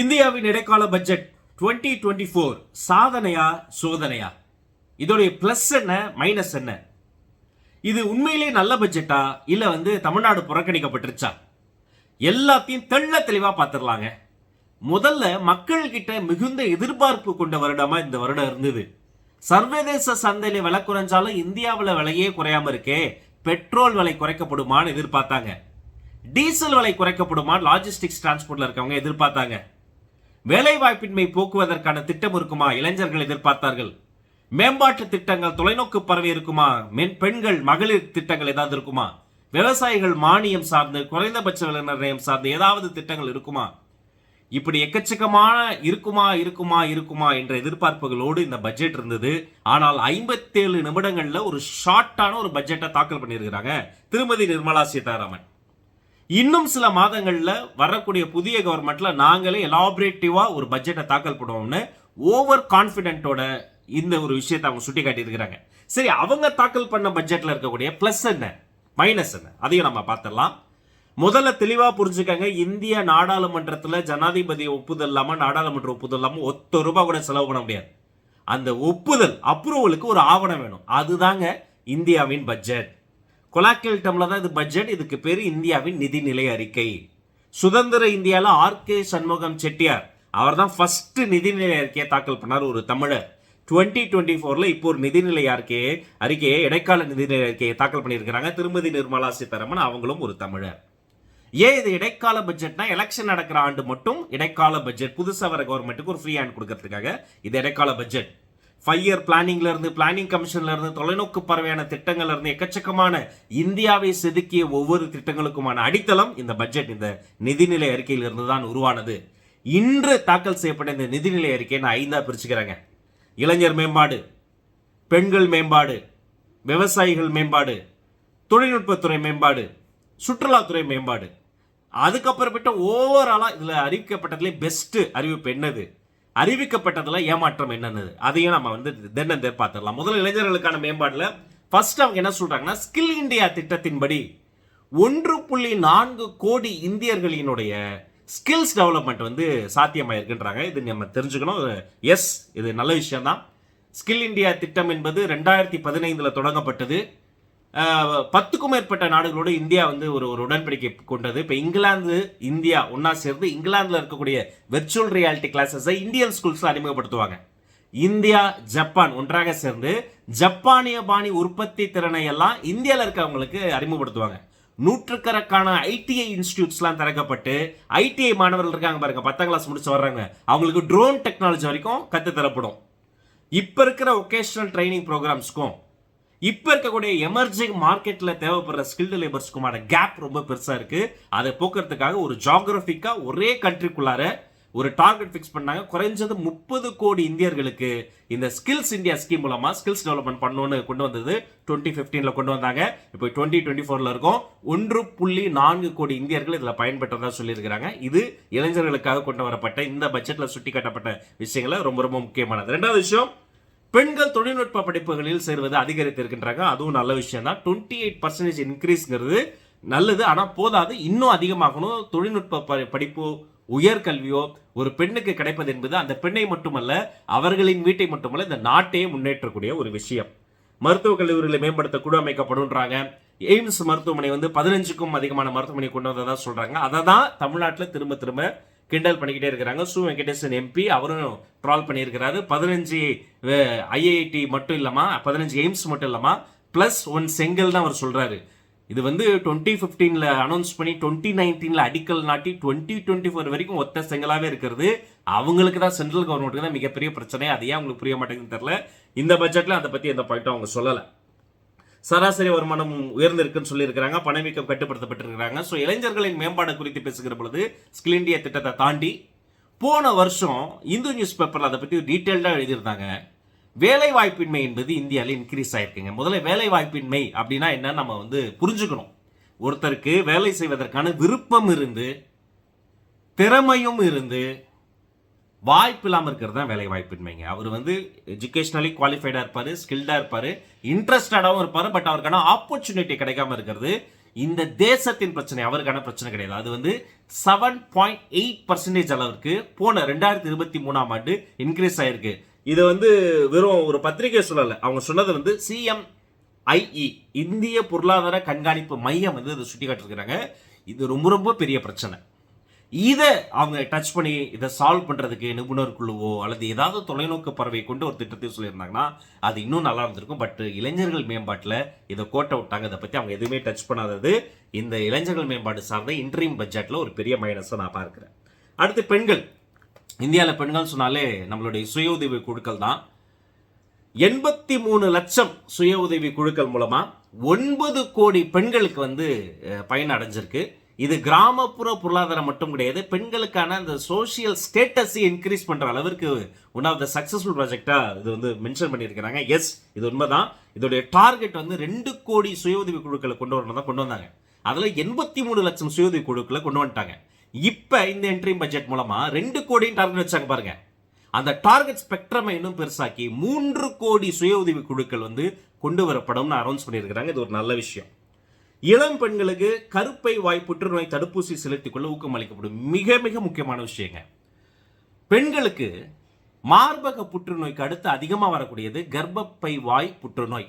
இந்தியாவின் இடைக்கால budget 2024 twenty four சாதனையா சோதனையா? இதோடைய பிளஸ் என்ன மைனஸ் என்ன? இது உண்மையிலே நல்ல பட்ஜெட்டா இல்லை வந்து தமிழ்நாடு புறக்கணிக்கப்பட்டுருச்சா? எல்லாத்தையும் தெள்ள தெளிவாக பார்த்துடலாங்க முதல்ல மக்கள் கிட்ட மிகுந்த எதிர்பார்ப்பு கொண்ட வருடமா இந்த வருடம் இருந்தது. சர்வதேச சந்தையில விலை குறைஞ்சாலும் இந்தியாவில் விலையே குறையாம இருக்கே பெட்ரோல் விலை குறைக்கப்படுமான்னு எதிர்பார்த்தாங்க. டீசல் விலை குறைக்கப்படுமா லாஜிஸ்டிக்ஸ் டிரான்ஸ்போர்ட்ல இருக்கவங்க எதிர்பார்த்தாங்க. வேலைவாய்ப்பின்மை போக்குவதற்கான திட்டம் இருக்குமா? இளைஞர்கள் எதிர்பார்த்தார்கள். மேம்பாட்டு திட்டங்கள் தொலைநோக்கு பரவி இருக்குமா? மென் பெண்கள் மகளிர் திட்டங்கள் ஏதாவது இருக்குமா? விவசாயிகள் மானியம் சார்ந்து குறைந்தபட்ச விலை நிர்ணயம் சார்ந்து ஏதாவது திட்டங்கள் இருக்குமா? இப்படி எக்கச்சக்கமான இருக்குமா இருக்குமா இருக்குமா என்ற எதிர்பார்ப்புகளோடு இந்த பட்ஜெட் இருந்தது. ஆனால் ஐம்பத்தேழு நிமிடங்களில் ஒரு ஷார்ட்டான ஒரு பட்ஜெட்டை தாக்கல் பண்ணியிருக்கிறாங்க திருமதி நிர்மலா சீதாராமன். இன்னும் சில மாதங்களில் வரக்கூடிய புதிய கவர்மெண்ட்ல நாங்களே எலாபரேட்டிவா ஒரு பட்ஜெட்டை தாக்கல் பண்ணுவோம்னு ஓவர் கான்ஃபிடென்ட்டோட இந்த ஒரு விஷயத்தை அவங்க சுட்டி காட்டியிருக்கிறாங்க சரி அவங்க தாக்கல் பண்ண பட்ஜெட்ல இருக்கக்கூடிய பிளஸ் என்ன? மைனஸ் என்ன? அதையும் நம்ம பார்த்துடலாம். முதல்ல தெளிவாக புரிஞ்சுக்கங்க இந்திய நாடாளுமன்றத்தில் ஜனாதிபதி ஒப்புதல் இல்லாமல் நாடாளுமன்ற ஒப்புதல் இல்லாமல் ஒத்த ரூபாய் கூட செலவு பண்ண முடியாது. அந்த ஒப்புதல் அப்ரூவலுக்கு ஒரு ஆவணம் வேணும். அதுதாங்க இந்தியாவின் பட்ஜெட் கொலாக்கல் டம்ல தான் இது பட்ஜெட் இதுக்கு பேர் இந்தியாவின் நிதிநிலை அறிக்கை. சுதந்திர இந்தியாவில் ஆர். கே. சண்முகம் செட்டியார் அவர் தான் ஃபர்ஸ்ட் நிதிநிலை அறிக்கையை தாக்கல் பண்ணார் ஒரு தமிழர். டுவெண்ட்டி டுவெண்ட்டி ஃபோரில் இப்போ ஒரு நிதிநிலை அறிக்கையை அறிக்கையை இடைக்கால நிதிநிலை அறிக்கையை தாக்கல் பண்ணியிருக்கிறாங்க திருமதி நிர்மலா சீதாராமன். அவங்களும் ஒரு தமிழர். ஏன் இது இடைக்கால பட்ஜெட்னா எலெக்ஷன் நடக்கிற ஆண்டு மட்டும் இடைக்கால பட்ஜெட் புதுசாக வர கவர்மெண்ட்டுக்கு ஒரு ஃப்ரீ ஹேண்ட் கொடுக்கறதுக்காக இது இடைக்கால பட்ஜெட் ஃபைவ் இயர் பிளானிங்ல இருந்து பிளானிங் கமிஷன்ல இருந்து தொலைநோக்கு பறவையான திட்டங்கள்ல இருந்து எக்கச்சக்கமான இந்தியாவை செதுக்கிய ஒவ்வொரு திட்டங்களுக்குமான அடித்தளம் இந்த பட்ஜெட் இந்த நிதிநிலை அறிக்கையில் இருந்து தான் உருவானது. இன்று தாக்கல் செய்யப்பட்ட இந்த நிதிநிலை அறிக்கையை நான் ஐந்தா பிரிச்சுக்கிறேங்க. இளைஞர் மேம்பாடு பெண்கள் மேம்பாடு விவசாயிகள் மேம்பாடு தொழில்நுட்பத்துறை மேம்பாடு சுற்றுலாத்துறை மேம்பாடு. அதுக்கப்புறப்பட்ட ஓவராலாக இதில் அறிவிக்கப்பட்டதுலேயே பெஸ்ட்டு அறிவிப்பு என்னது? அறிவிக்கப்பட்டதில் ஏமாற்றம் என்னன்னு அதையும் நம்ம வந்து தென்னந்தே பார்த்துடலாம். முதல்ல இளைஞர்களுக்கான மேம்பாட்டில் ஃபர்ஸ்ட் அவங்க என்ன சொல்கிறாங்கன்னா ஸ்கில் இந்தியா திட்டத்தின்படி ஒன்று புள்ளி நான்கு கோடி இந்தியர்களினுடைய ஸ்கில்ஸ் டெவலப்மெண்ட் வந்து சாத்தியமாயிருக்குன்றாங்க. இது நம்ம தெரிஞ்சுக்கணும். எஸ் இது நல்ல விஷயம் தான் ஸ்கில் இந்தியா திட்டம் என்பது ரெண்டாயிரத்தி பதினைந்தில் தொடங்கப்பட்டது. பத்துக்கும் மேற்பட்ட நாடுகளோடு இந்தியா வந்து ஒரு ஒரு உடன்படிக்கை கொண்டது. இப்போ இங்கிலாந்து இந்தியா ஒன்றா சேர்ந்து இங்கிலாந்தில் இருக்கக்கூடிய வெர்ச்சுவல் ரியாலிட்டி கிளாஸஸை இந்தியன் ஸ்கூல்ஸில் அறிமுகப்படுத்துவாங்க. இந்தியா ஜப்பான் ஒன்றாக சேர்ந்து ஜப்பானிய பாணி உற்பத்தி திறனை எல்லாம் இந்தியாவில் இருக்கவங்களுக்கு அறிமுகப்படுத்துவாங்க. நூற்றுக்கணக்கான ஐடிஐ இன்ஸ்டியூட்ஸ்லாம் திறக்கப்பட்டு ஐடிஐ மாணவர்கள் இருக்காங்க பாருங்க பத்தாம் கிளாஸ் முடிச்சு வர்றாங்க. அவங்களுக்கு ட்ரோன் டெக்னாலஜி வரைக்கும் கற்று தரப்படும் இப்போ இருக்கிற ஒகேஷனல் ட்ரைனிங் ப்ரோக்ராம்ஸ்க்கும் இப்போ இருக்கக்கூடிய எமர்ஜிங் மார்க்கெட்டில் தேவைப்படுற ஸ்கில்டு லேபர்ஸ்க்குமான கேப் ரொம்ப பெருசாக இருக்குது அதை போக்குறதுக்காக ஒரு ஜாகிரபிக்காக ஒரே கண்ட்ரிக்குள்ளார ஒரு டார்கெட் ஃபிக்ஸ் பண்ணாங்க. குறைஞ்சது முப்பது கோடி இந்தியர்களுக்கு இந்த ஸ்கில்ஸ் இந்தியா ஸ்கீம் மூலமாக ஸ்கில்ஸ் டெவலப்மெண்ட் பண்ணணும்னு கொண்டு வந்தது டுவெண்ட்டி ஃபிஃப்டீனில் கொண்டு வந்தாங்க. இப்போ டுவெண்ட்டி டுவெண்ட்டி ஃபோரில் இருக்கும். ஒன்று புள்ளி நான்கு கோடி இந்தியர்கள் இதில் பயன்பெற்றதாக சொல்லியிருக்கிறாங்க. இது இளைஞர்களுக்காக கொண்டு வரப்பட்ட இந்த பட்ஜெட்டில் சுட்டி காட்டப்பட்ட விஷயங்களை ரொம்ப ரொம்ப முக்கியமானது. ரெண்டாவது விஷயம் பெண்கள் தொழில்நுட்ப படிப்புகளில் சேர்வது அதிகரித்திருக்கின்றாங்க அதுவும் நல்ல விஷயம் தான் டுவெண்ட்டி எயிட் பர்சன்டேஜ் இன்க்ரீஸ்ங்கிறது நல்லது. ஆனால் போதாது. இன்னும் அதிகமாகணும். தொழில்நுட்ப ப- படிப்பு உயர்கல்வியோ ஒரு பெண்ணுக்கு கிடைப்பது என்பது அந்த பெண்ணை மட்டுமல்ல அவர்களின் வீட்டை மட்டுமல்ல இந்த நாட்டையே முன்னேற்றக்கூடிய ஒரு விஷயம். மருத்துவக் கல்லூரிகளை மேம்படுத்த குழு அமைக்கப்படும்ன்றாங்க. எய்ம்ஸ் மருத்துவமனை வந்து பதினஞ்சுக்கும் அதிகமான மருத்துவமனை கொண்டு வந்ததா சொல்றாங்க. அதை தான் தமிழ்நாட்டில் திரும்ப திரும்ப கிண்டல் பண்ணிக்கிட்டே இருக்கிறாங்க. சு வெங்கடேசன் எம்பி அவரும் ட்ரால் பண்ணியிருக்கிறாரு. பதினஞ்சு ஐஐடி மட்டும் இல்லாமா பதினஞ்சு எய்ம்ஸ் மட்டும் இல்லாமா ப்ளஸ் ஒன் செங்கல் தான் அவர் சொல்கிறாரு இது வந்து டுவெண்ட்டி ஃபிஃப்டீனில் அனௌன்ஸ் பண்ணி டுவெண்ட்டி நைன்டீனில் அடிக்கல் நாட்டி டுவெண்ட்டி டுவெண்ட்டி ஃபோர் வரைக்கும் ஒத்த செங்கலாகவே இருக்கிறது. அவங்களுக்கு தான் சென்ட்ரல் கவர்மெண்ட்டுக்கு தான் மிகப்பெரிய பிரச்சனை அது ஏன் அவங்களுக்கு புரிய மாட்டேங்குதுன்னு தெரில இந்த பட்ஜெட்டில் அதை பற்றி எந்த பாயிண்ட்டும் அவங்க சொல்லலை. சராசரி வருமானம் உயர்ந்திருக்குன்னு சொல்லியிருக்கிறாங்க. பணவீக்கம் கட்டுப்படுத்தப்பட்டிருக்கிறாங்க. ஸோ இளைஞர்களின் மேம்பாடு குறித்து பேசுகிற பொழுது ஸ்கில் இந்தியா திட்டத்தை தாண்டி போன வருஷம் இந்து நியூஸ் பேப்பரில் அதை பற்றி டீட்டெயில்டாக எழுதியிருந்தாங்க. வேலை வாய்ப்பின்மை என்பது இந்தியாவில் இன்க்ரீஸ் ஆயிருக்குங்க. முதல்ல வேலை வாய்ப்பின்மை அப்படின்னா என்ன நம்ம வந்து புரிஞ்சுக்கணும். ஒருத்தருக்கு வேலை செய்வதற்கான விருப்பம் இருந்து திறமையும் இருந்து வாய்ப்பு இல்லாமல் இருக்கிறது தான் வேலை வாய்ப்பின்மைங்க அவர் வந்து எஜுகேஷ்னலி குவாலிஃபைடாக இருப்பார் ஸ்கில்டாக இருப்பார் இன்ட்ரெஸ்டடாகவும் இருப்பார் பட் அவருக்கான ஆப்பர்ச்சுனிட்டி கிடைக்காம இருக்கிறது இந்த தேசத்தின் பிரச்சனை அவருக்கான பிரச்சனை கிடையாது. அது வந்து செவன் பாயிண்ட் எயிட் பர்சன்டேஜ் அளவுக்கு போன ரெண்டாயிரத்தி இருபத்தி மூணாம் ஆண்டு இன்க்ரீஸ் ஆயிருக்கு. இது வந்து வெறும் ஒரு பத்திரிகை சொல்லலை. அவங்க சொன்னது வந்து சிஎம் ஐஇ இந்திய பொருளாதார கண்காணிப்பு மையம் வந்து இதை சுட்டி காட்டிருக்கிறாங்க இது ரொம்ப ரொம்ப பெரிய பிரச்சனை. இதை அவங்க டச் பண்ணி இதை சால்வ் பண்ணுறதுக்கு நிபுணர் குழுவோ அல்லது ஏதாவது தொலைநோக்கு பறவை கொண்டு ஒரு திட்டத்தை சொல்லியிருந்தாங்கன்னா அது இன்னும் நல்லா இருந்திருக்கும். பட் இளைஞர்கள் மேம்பாட்டில் இதை கோட்டை விட்டாங்க இதை பற்றி அவங்க எதுவுமே டச் பண்ணாதது இந்த இளைஞர்கள் மேம்பாடு சார்ந்த இன்ட்ரீம் பட்ஜெட்டில் ஒரு பெரிய மைனஸை நான் பார்க்குறேன். அடுத்து பெண்கள். இந்தியாவில் பெண்கள் சொன்னாலே நம்மளுடைய சுய உதவி குழுக்கள் தான். எண்பத்தி மூணு லட்சம் சுய உதவி குழுக்கள் மூலமாக ஒன்பது கோடி பெண்களுக்கு வந்து பயன் அடைஞ்சிருக்கு. இது கிராமப்புற பொருளாதாரம் மட்டும் கிடையாது பெண்களுக்கான அந்த சோஷியல் ஸ்டேட்டஸை இன்க்ரீஸ் பண்ற அளவிற்கு ஒன் ஆஃப் த சக்சஸ்ஃபுல் ப்ராஜெக்டா இது வந்து மென்ஷன் பண்ணியிருக்கிறாங்க. எஸ் இது உண்மைதான். இதோடைய டார்கெட் வந்து ரெண்டு கோடி சுய உதவி குழுக்களை கொண்டு வரணும் தான் கொண்டு வந்தாங்க. அதுல எண்பத்தி மூணு லட்சம் சுய உதவி குழுக்களை கொண்டு வந்துட்டாங்க. இப்ப இந்த என்ட்ரி பட்ஜெட் மூலமா ரெண்டு கோடின்னு டார்கெட் வச்சாங்க பாருங்க. அந்த டார்கெட் ஸ்பெக்ட்ரமை இன்னும் பெருசாக்கி மூன்று கோடி சுய உதவி குழுக்கள் வந்து கொண்டு வரப்படும்னு அனௌன்ஸ் பண்ணியிருக்கிறாங்க. இது ஒரு நல்ல விஷயம். இளம் பெண்களுக்கு கருப்பை வாய் புற்றுநோய் தடுப்பூசி செலுத்திக் கொள்ள ஊக்கம் அளிக்கப்படும் மிக மிக முக்கியமான விஷயங்க. பெண்களுக்கு மார்பக புற்றுநோய்க்கு அடுத்து அதிகமாக வரக்கூடியது கர்ப்பப்பை வாய் புற்றுநோய்.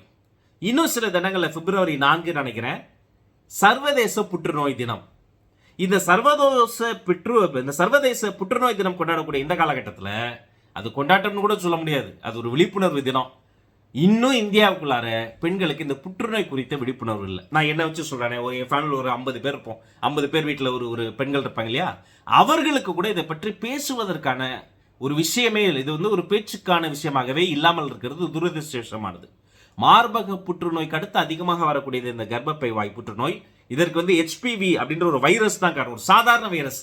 இன்னும் சில தினங்களில் பிப்ரவரி நான்கு நினைக்கிறேன். சர்வதேச புற்றுநோய் தினம். இந்த சர்வதேச புற்று இந்த சர்வதேச புற்றுநோய் தினம் கொண்டாடக்கூடிய இந்த காலகட்டத்தில் அது கொண்டாட்டம்னு கூட சொல்ல முடியாது. அது ஒரு விழிப்புணர்வு தினம். இன்னும் இந்தியாவுக்குள்ளார பெண்களுக்கு இந்த புற்றுநோய் குறித்த விழிப்புணர்வு இல்லை. நான் என்ன வச்சு சொல்கிறேன் ஒரு என் ஃபேமிலியில் ஒரு ஐம்பது பேர் இருப்போம். ஐம்பது பேர் வீட்டில் ஒரு ஒரு பெண்கள் இருப்பாங்க இல்லையா? அவர்களுக்கு கூட இதை பற்றி பேசுவதற்கான ஒரு விஷயமே இல்லை. இது வந்து ஒரு பேச்சுக்கான விஷயமாகவே இல்லாமல் இருக்கிறது துரதிருஷ்டமானது மார்பக புற்றுநோய்க்கு அடுத்து அதிகமாக வரக்கூடியது இந்த கர்ப்பப்பை வாய் புற்றுநோய். இதற்கு வந்து ஹெச்பிவி அப்படின்ற ஒரு வைரஸ் தான் காரணம். ஒரு சாதாரண வைரஸ்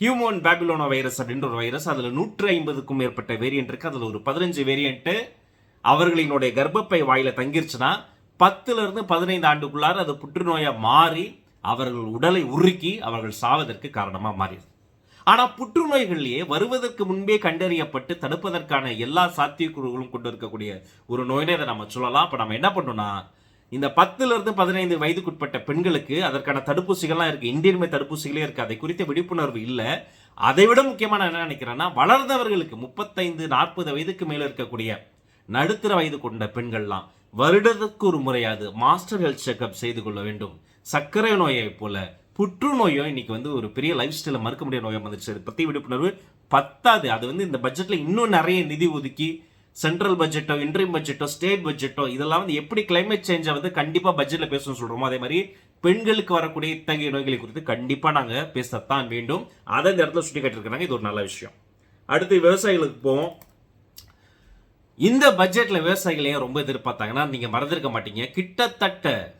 ஹியூமன் பேபிலோனா வைரஸ் அப்படின்ற ஒரு வைரஸ் அதில் நூற்றி ஐம்பதுக்கும் மேற்பட்ட வேரியன்ட் இருக்கு. அதில் ஒரு பதினஞ்சு வேரியன்ட்டு அவர்களினுடைய கர்ப்பப்பை வாயில தங்கிருச்சுன்னா பத்துல இருந்து பதினைந்து ஆண்டுக்குள்ளார அது புற்றுநோயா மாறி அவர்கள் உடலை உருக்கி அவர்கள் சாவதற்கு காரணமா மாறியது. ஆனா புற்றுநோய்கள்லேயே வருவதற்கு முன்பே கண்டறியப்பட்டு தடுப்பதற்கான எல்லா சாத்தியக்கூறுகளும் கொண்டு இருக்கக்கூடிய ஒரு நோயினை இதை நம்ம சொல்லலாம். அப்ப நம்ம என்ன பண்ணோம்னா இந்த பத்துல இருந்து பதினைந்து வயதுக்குட்பட்ட பெண்களுக்கு அதற்கான தடுப்பூசிகள்லாம் இருக்கு. இந்தியன்மை தடுப்பூசிகளே இருக்கு. அதை குறித்த விழிப்புணர்வு இல்லை. அதை விட முக்கியமாக நான் என்ன நினைக்கிறேன்னா வளர்ந்தவர்களுக்கு முப்பத்தைந்து நாற்பது வயதுக்கு மேல இருக்கக்கூடிய நடுத்தர வயது கொண்ட பெண்கள்லாம் வருடத்துக்கு ஒரு முறையாவது மாஸ்டர் ஹெல்த் செக்அப் செய்து கொள்ள வேண்டும். சர்க்கரை நோயை போல புற்றுநோயும் இன்னைக்கு வந்து ஒரு பெரிய லைஃப் ஸ்டைல மறுக்க முடியாத நோயம் வந்துச்சு அது பத்தி விழிப்புணர்வு பத்தாது. அது வந்து இந்த பட்ஜெட்ல இன்னும் நிறைய நிதி ஒதுக்கி சென்ட்ரல் பட்ஜெட்டோ இன்ட்ரீம் பட்ஜெட்டோ ஸ்டேட் பட்ஜெட்டோ இதெல்லாம் வந்து எப்படி கிளைமேட் சேஞ்சை வந்து கண்டிப்பாக பட்ஜெட்டில் பேசணும்னு சொல்கிறோமோ அதே மாதிரி பெண்களுக்கு வரக்கூடிய இத்தகைய நோய்களை குறித்து கண்டிப்பாக நாங்கள் பேசத்தான் வேண்டும். அதை இந்த இடத்துல சுட்டி காட்டிருக்கிறாங்க இது ஒரு நல்ல விஷயம். அடுத்து விவசாயிகளுக்கு போவோம். இந்த பட்ஜெட்ல விவசாயிகள் ஏன் ரொம்ப எதிர்பார்த்தாங்கன்னா நீங்க மறந்துருக்க மாட்டீங்க. கிட்டத்தட்ட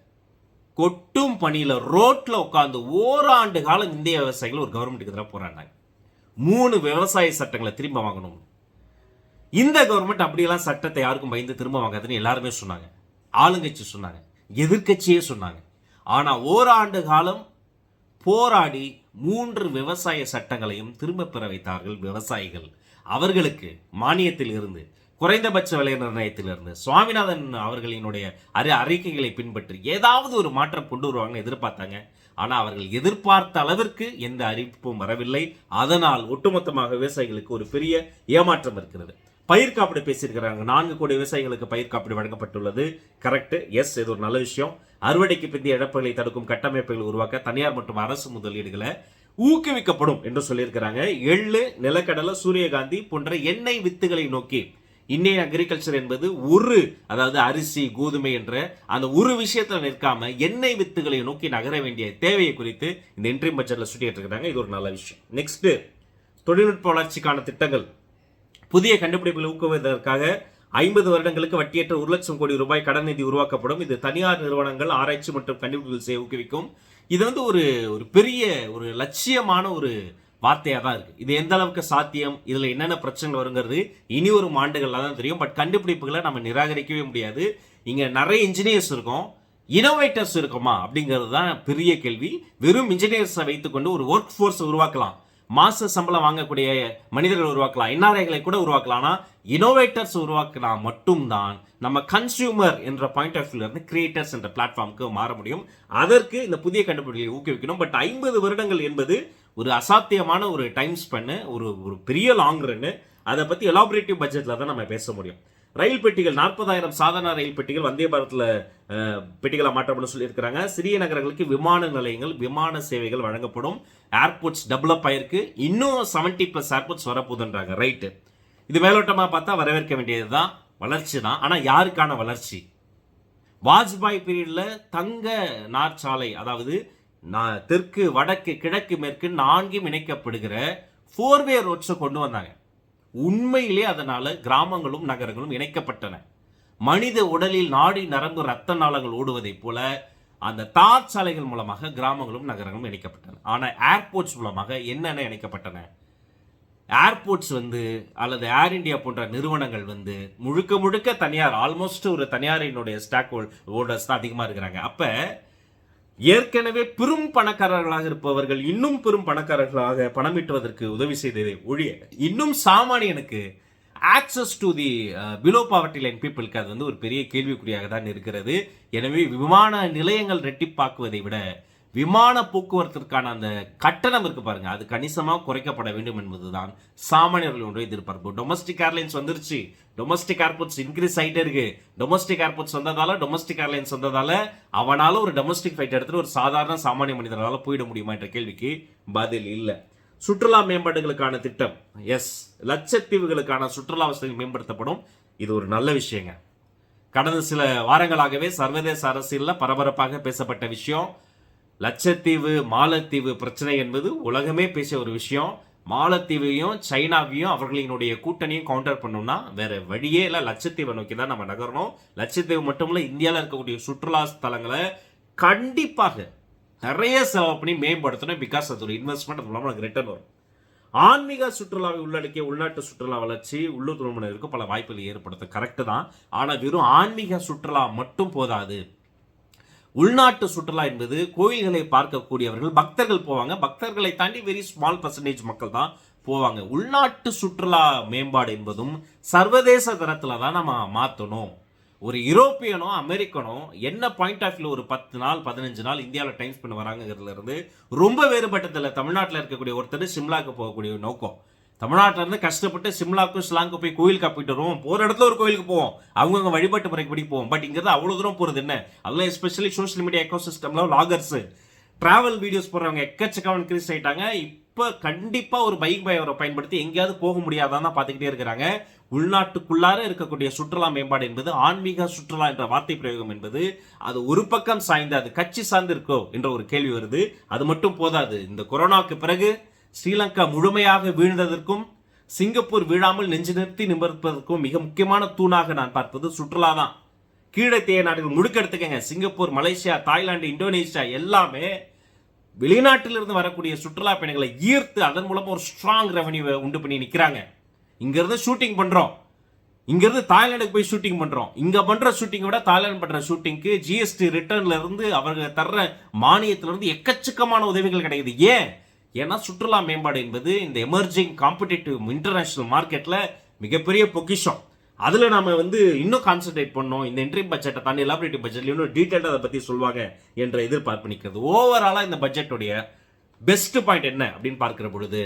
கொட்டும் பணியில ரோட்ல உட்காந்து ஓராண்டு காலம் இந்திய விவசாயிகள் ஒரு கவர்மெண்ட்டுக்கு எதிராக போராடினாங்க. மூணு விவசாய சட்டங்களை திரும்ப வாங்கணும். இந்த கவர்மெண்ட் அப்படியெல்லாம் சட்டத்தை யாருக்கும் பயந்து திரும்ப வாங்காதுன்னு எல்லாருமே சொன்னாங்க. ஆளுங்கட்சி சொன்னாங்க. எதிர்க்கட்சியே சொன்னாங்க. ஆனா ஓராண்டு காலம் போராடி மூன்று விவசாய சட்டங்களையும் திரும்ப பெற வைத்தார்கள் விவசாயிகள். அவர்களுக்கு மானியத்தில் இருந்து குறைந்தபட்ச விலை நிர்ணயத்திலிருந்து சுவாமிநாதன் அவர்களினுடைய அறி அறிக்கைகளை பின்பற்றி ஏதாவது ஒரு மாற்றம் கொண்டு வருவாங்கன்னு எதிர்பார்த்தாங்க. ஆனால் அவர்கள் எதிர்பார்த்த அளவிற்கு எந்த அறிவிப்பும் வரவில்லை. அதனால் ஒட்டுமொத்தமாக விவசாயிகளுக்கு ஒரு பெரிய ஏமாற்றம் இருக்கிறது. பயிர் காப்பீடு பேசியிருக்கிறாங்க. நான்கு கோடி விவசாயிகளுக்கு பயிர் காப்பீடு வழங்கப்பட்டுள்ளது. கரெக்ட் எஸ் இது ஒரு நல்ல விஷயம். அறுவடைக்கு பிந்தைய இழப்புகளை தடுக்கும் கட்டமைப்புகளை உருவாக்க தனியார் மற்றும் அரசு முதலீடுகளை ஊக்குவிக்கப்படும் என்று சொல்லியிருக்கிறாங்க. எள்ளு நிலக்கடலை சூரியகாந்தி போன்ற எண்ணெய் வித்துகளை நோக்கி இன்னைய அக்ரிகல்ச்சர் என்பது ஒரு அதாவது அரிசி கோதுமை என்ற அந்த ஒரு விஷயத்தில் நிற்காம எண்ணெய் வித்துகளை நோக்கி நகர வேண்டிய தேவையை குறித்து இந்த இன்ட்ரீம் பட்ஜெட்ல சுட்டிட்டு இருக்காங்க. இது ஒரு நல்ல விஷயம். நெக்ஸ்ட் தொழில்நுட்ப வளர்ச்சிக்கான திட்டங்கள். புதிய கண்டுபிடிப்புகளை ஊக்குவதற்காக ஐம்பது வருடங்களுக்கு வட்டியற்ற ஒரு லட்சம் கோடி ரூபாய் கடன் நிதி உருவாக்கப்படும். இது தனியார் நிறுவனங்கள் ஆராய்ச்சி மற்றும் கண்டுபிடிப்புகள் செய்ய ஊக்குவிக்கும். இது வந்து ஒரு ஒரு பெரிய ஒரு லட்சியமான ஒரு வார்த்தையாக தான் இருக்குது இது எந்த அளவுக்கு சாத்தியம்? இதில் என்னென்ன பிரச்சனைகள் வருங்கிறது இனி ஒரு ஆண்டுகளில் தான் தெரியும். பட் கண்டுபிடிப்புகளை நம்ம நிராகரிக்கவே முடியாது. இங்கே நிறைய இன்ஜினியர்ஸ் இருக்கும். இனோவேட்டர்ஸ் இருக்குமா? அப்படிங்கிறது தான் பெரிய கேள்வி. வெறும் இன்ஜினியர்ஸை வைத்துக்கொண்டு ஒரு ஒர்க் ஃபோர்ஸ் உருவாக்கலாம். மாச சம்பளம் வாங்கக்கூடிய மனிதர்கள் உருவாக்கலாம். என்ஆர்ஐகளை கூட உருவாக்கலாம். ஆனால் இனோவேட்டர்ஸ் உருவாக்கினா மட்டும்தான் நம்ம கன்சியூமர் என்ற பாயிண்ட் ஆஃப் வியூலேருந்து கிரியேட்டர்ஸ் என்ற பிளாட்ஃபார்முக்கு மாற முடியும். அதற்கு இந்த புதிய கண்டுபிடிப்பை ஊக்குவிக்கணும். பட் ஐம்பது வருடங்கள் என்பது ஒரு அசாத்தியமான ஒரு டைம் ஸ்பென்னு ஒரு ஒரு பெரிய லாங் ரன்னு அதை பற்றி எலாபரேட்டிவ் பட்ஜெட்டில் தான் நம்ம பேச முடியும். ரயில் பெட்டிகள் நாற்பதாயிரம் சாதாரண ரயில் பெட்டிகள் வந்தே பாரத்தில் பெட்டிகளை மாற்றப்படும் சொல்லியிருக்கிறாங்க. சிறிய நகரங்களுக்கு விமான நிலையங்கள் விமான சேவைகள் வழங்கப்படும். ஏர்போர்ட்ஸ் டெவலப் ஆயிருக்கு. இன்னும் செவன்ட்டி ப்ளஸ் ஏர்போர்ட்ஸ் வரப்போகுதுன்றாங்க ரைட்டு இது மேலோட்டமாக பார்த்தா வரவேற்க வேண்டியது தான் வளர்ச்சி தான். ஆனால் யாருக்கான வளர்ச்சி? வாஜ்பாய் பீரியடில் தங்க நாற்சாலை அதாவது நான் தெற்கு வடக்கு கிழக்கு மேற்கு நான்கும் இணைக்கப்படுகிற ஃபோர்வே ரோட்ஸை கொண்டு வந்தாங்க. உண்மையிலே அதனால் கிராமங்களும் நகரங்களும் இணைக்கப்பட்டன. மனித உடலில் நாடி நரம்பு ரத்த நாளங்கள் ஓடுவதைப் போல அந்த தார் சாலைகள் மூலமாக கிராமங்களும் நகரங்களும் இணைக்கப்பட்டன. ஆனால் ஏர்போர்ட்ஸ் மூலமாக என்னென்ன இணைக்கப்பட்டன? ஏர்போர்ட்ஸ் வந்து அல்லது ஏர் இந்தியா போன்ற நிறுவனங்கள் வந்து முழுக்க முழுக்க தனியார் ஆல்மோஸ்ட் ஒரு தனியாரினுடைய ஸ்டாக் ஹோல்டர்ஸ் தான் அதிகமாக இருக்கிறாங்க. அப்போ ஏற்கனவே பெரும் பணக்காரர்களாக இருப்பவர்கள் இன்னும் பெரும் பணக்காரர்களாக பணமிட்டுவதற்கு உதவி செய்ததை ஒழிய இன்னும் சாமானியனுக்கு access to the below poverty line பீப்புளுக்கு அது வந்து ஒரு பெரிய கேள்விக்குறியாக தான் இருக்கிறது. எனவே விமான நிலையங்கள் ரெட்டிப்பாக்குவதை விட விமான போக்குவரத்திற்கான அந்த கட்டணம் இருக்கு பாருங்க. அது கணிசமாக குறைக்கப்பட வேண்டும் என்பதுதான் சாமானியர்களுடைய எதிர்பார்ப்பு. டொமஸ்டிக் ஏர்லைன்ஸ் வந்துருச்சு. டொமஸ்டிக் ஏர்போர்ட்ஸ் இன்க்ரீஸ் ஆகிட்டே இருக்கு. டொமஸ்டிக் ஏர்போர்ட்ஸ் வந்ததால டொமஸ்டிக் ஏர்லைன்ஸ் வந்ததால அவனால ஒரு டொமஸ்டிக் ஃபிளைட் எடுத்துட்டு ஒரு சாதாரண சாமானிய மனிதனால போயிட முடியுமா என்ற கேள்விக்கு பதில் இல்லை. சுற்றுலா மேம்பாடுகளுக்கான திட்டம். எஸ் லட்சத்தீவுகளுக்கான சுற்றுலா வசதி மேம்படுத்தப்படும். இது ஒரு நல்ல விஷயங்க. கடந்த சில வாரங்களாகவே சர்வதேச அரசியலில் பரபரப்பாக பேசப்பட்ட விஷயம். லட்சத்தீவு மாலத்தீவு பிரச்சனை என்பது உலகமே பேசிய ஒரு விஷயம். மாலத்தீவையும் சைனாவையும் அவர்களினுடைய கூட்டணியும் கவுண்டர் பண்ணோம்னா வேற வழியே இல்லை. லட்சத்தீவை நோக்கி தான் நம்ம நகரணும். லட்சத்தீவு மட்டும் இந்தியாவில் இருக்கக்கூடிய சுற்றுலா ஸ்தலங்களை கண்டிப்பாக நிறைய செலவு பண்ணி மேம்படுத்தணும். பிகாஸ் அது ஒரு இன்வெஸ்ட்மெண்ட் அது மூலமாக நமக்கு ரிட்டர்ன் வரும். ஆன்மீக சுற்றுலாவை உள்ளடக்கிய உள்நாட்டு சுற்றுலா வளர்ச்சி உள்ளூர் திருமணத்திற்கு பல வாய்ப்புகள் ஏற்படுத்த கரெக்டு தான். ஆனால் வெறும் ஆன்மீக சுற்றுலா மட்டும் போதாது. உள்நாட்டு சுற்றுலா என்பது கோயில்களை பார்க்கக்கூடியவர்கள் பக்தர்கள் போவாங்க. பக்தர்களை தாண்டி வெரி ஸ்மால் பர்சன்டேஜ் மக்கள் தான் போவாங்க. உள்நாட்டு சுற்றுலா மேம்பாடு என்பதும் சர்வதேச தரத்தில் தான் நம்ம மாற்றணும் ஒரு யூரோப்பியனோ அமெரிக்கனோ என்ன பாயிண்ட் ஆஃப் வியூ ஒரு பத்து நாள் பதினஞ்சு நாள் இந்தியாவில் டைம் ஸ்பெண்ட் வராங்கிறதுல இருந்து ரொம்ப வேறுபட்டதில் தமிழ்நாட்டில் இருக்கக்கூடிய ஒருத்தர் சிம்லாக்கு போகக்கூடிய நோக்கம். தமிழ்நாட்டில் இருந்து கஷ்டப்பட்டு சிம்லாக்கும் ஷிலாங்கு போய் கோயில் காப்பிட்டு வருவோம். போகிற இடத்துல ஒரு கோயிலுக்கு போவோம். அவங்கவுங்க வழிபாட்டு முறைப்படி போவோம். பட் இங்கிறது அவ்வளோ தூரம் போகிறது என்ன? அதெல்லாம் எஸ்பெஷலி சோஷியல் மீடியா எக்கோ சிஸ்டமில் லாகர்ஸு ட்ராவல் வீடியோஸ் போடுறவங்க எக்கச்சக்கம் இன்க்ரீஸ் ஆயிட்டாங்க. இப்போ கண்டிப்பாக ஒரு பைக் பயவரை பயன்படுத்தி எங்கேயாவது போக முடியாதான் தான் பார்த்துக்கிட்டே இருக்கிறாங்க. உள்நாட்டுக்குள்ளார இருக்கக்கூடிய சுற்றுலா மேம்பாடு என்பது ஆன்மீக சுற்றுலா என்ற வார்த்தை பிரயோகம் என்பது அது ஒரு பக்கம் சாய்ந்து அது கட்சி சார்ந்து இருக்கோ என்ற ஒரு கேள்வி வருது. அது மட்டும் போதாது. இந்த கொரோனாவுக்கு பிறகு ஸ்ரீலங்கா முழுமையாக வீழ்ந்ததற்கும் சிங்கப்பூர் வீழாமல் நெஞ்சு நிறுத்தி நிமிர்ப்பதற்கும் மிக முக்கியமான தூணாக நான் பார்ப்பது சுற்றுலா தான் கீழத்தைய நாடுகள் முழுக்க எடுத்துக்கங்க. சிங்கப்பூர் மலேசியா தாய்லாந்து இந்தோனேஷியா எல்லாமே வெளிநாட்டிலிருந்து வரக்கூடிய சுற்றுலா பயணிகளை ஈர்த்து அதன் மூலமாக ஒரு ஸ்ட்ராங் ரெவன்யூவை உண்டு பண்ணி நிற்கிறாங்க இங்கேருந்து ஷூட்டிங் பண்ணுறோம் இங்கேருந்து தாய்லாந்துக்கு போய் ஷூட்டிங் பண்ணுறோம் இங்கே பண்ணுற ஷூட்டிங்கை விட தாய்லாந்து பண்ணுற ஷூட்டிங்க்கு ஜிஎஸ்டி ரிட்டர்ன்ல இருந்து அவர்கள் தர்ற மானியத்திலிருந்து எக்கச்சக்கமான உதவிகள் கிடைக்குது. ஏன்? ஏன்னா சுற்றுலா மேம்பாடு என்பது இந்த எமர்ஜிங் காம்படிட்டிவ் இன்டர்நேஷனல் மார்க்கெட்டில் மிகப்பெரிய பொக்கிஷம். அதில் நாம் வந்து இன்னும் கான்சென்ட்ரேட் பண்ணோம். இந்த என்ட்ரி பட்ஜெட்டை தாண்டி எலாபரேட்டிவ் பட்ஜெட்ல இன்னும் டீட்டெயிலாக அதை பற்றி சொல்லுவாங்க என்ற எதிர்பார்ப்பு நிற்கிறது ஓவராலாக இந்த பட்ஜெட்டுடைய பெஸ்ட் பாயிண்ட் என்ன அப்படின்னு பார்க்கிற பொழுது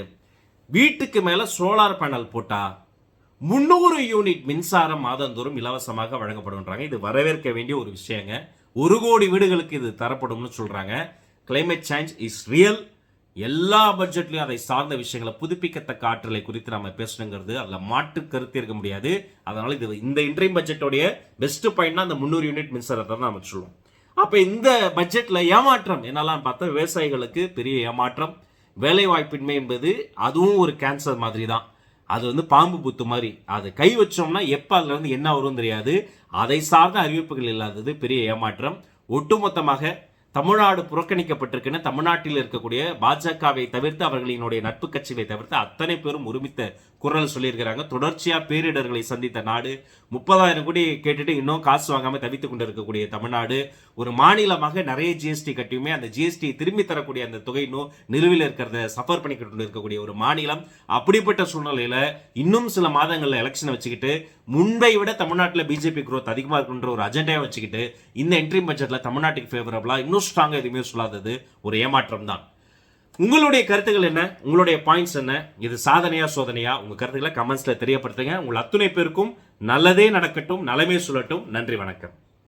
வீட்டுக்கு மேலே சோலார் பேனல் போட்டால் முந்நூறு யூனிட் மின்சாரம் மாதந்தோறும் இலவசமாக வழங்கப்படுன்றாங்க இது வரவேற்க வேண்டிய ஒரு விஷயங்க. ஒரு கோடி வீடுகளுக்கு இது தரப்படும்னு சொல்கிறாங்க கிளைமேட் சேஞ்ச் இஸ் ரியல் எல்லா பட்ஜெட்லையும் அதை சார்ந்த விஷயங்களை புதுப்பிக்கத்தக்க ஆற்றலை குறித்து நம்ம பேசணுங்கிறது அதில் மாற்று கருத்து இருக்க முடியாது. அதனால இது இந்த இன்றைய பட்ஜெட்டோடைய பெஸ்ட் பாயிண்ட்னா அந்த முந்நூறு யூனிட் மின்சாரத்தை தான் நம்ம சொல்லுவோம். அப்போ இந்த பட்ஜெட்டில் ஏமாற்றம் என்னெல்லாம் பார்த்தா விவசாயிகளுக்கு பெரிய ஏமாற்றம் வேலை வாய்ப்பின்மை என்பது அதுவும் ஒரு கேன்சர் மாதிரி தான் அது வந்து பாம்பு புத்து மாதிரி. அது கை வச்சோம்னா எப்போ அதுலேருந்து என்ன வரும் தெரியாது. அதை சார்ந்த அறிவிப்புகள் இல்லாதது பெரிய ஏமாற்றம். ஒட்டுமொத்தமாக தமிழ்நாடு புறக்கணிக்கப்பட்டிருக்குன்னு தமிழ்நாட்டில் இருக்கக்கூடிய பாஜகவை தவிர்த்து அவர்களினுடைய நட்பு கட்சிகளை தவிர்த்து அத்தனை பேரும் ஒருமித்த குரல் சொல்லியிருக்கிறாங்க. தொடர்ச்சியாக பேரிடர்களை சந்தித்த நாடு முப்பதாயிரம் கோடி கேட்டுட்டு இன்னும் காசு வாங்காமல் தவித்து கொண்டு இருக்கக்கூடிய தமிழ்நாடு ஒரு மாநிலமாக நிறைய ஜிஎஸ்டி கட்டியுமே அந்த ஜிஎஸ்டி திரும்பி தரக்கூடிய அந்த தொகை இன்னும் நிலுவையில் இருக்கிறத சஃபர் பண்ணிக்கிட்டு கொண்டு இருக்கக்கூடிய ஒரு மாநிலம். அப்படிப்பட்ட சூழ்நிலையில் இன்னும் சில மாதங்களில் எலெக்ஷனை வச்சுக்கிட்டு முன்பை விட தமிழ்நாட்டில் பிஜேபி குரோத் அதிகமாக இருக்குன்ற ஒரு அஜெண்டாவை வச்சுக்கிட்டு இந்த என்ட்ரி பட்ஜெட்டில் தமிழ்நாட்டுக்கு ஃபேவரபுளாக இன்னும் ஸ்ட்ராங்காக எதுவுமே சொல்லாதது ஒரு ஏமாற்றம் தான் உங்களுடைய கருத்துக்கள் என்ன? உங்களுடைய பாயிண்ட்ஸ் என்ன? இது சாதனையா சோதனையா? உங்க கருத்துக்களை கமெண்ட்ஸ்ல தெரியப்படுத்துங்க. உங்கள் அத்துணை பேருக்கும் நல்லதே நடக்கட்டும் நலமே சொல்லட்டும் நன்றி வணக்கம்.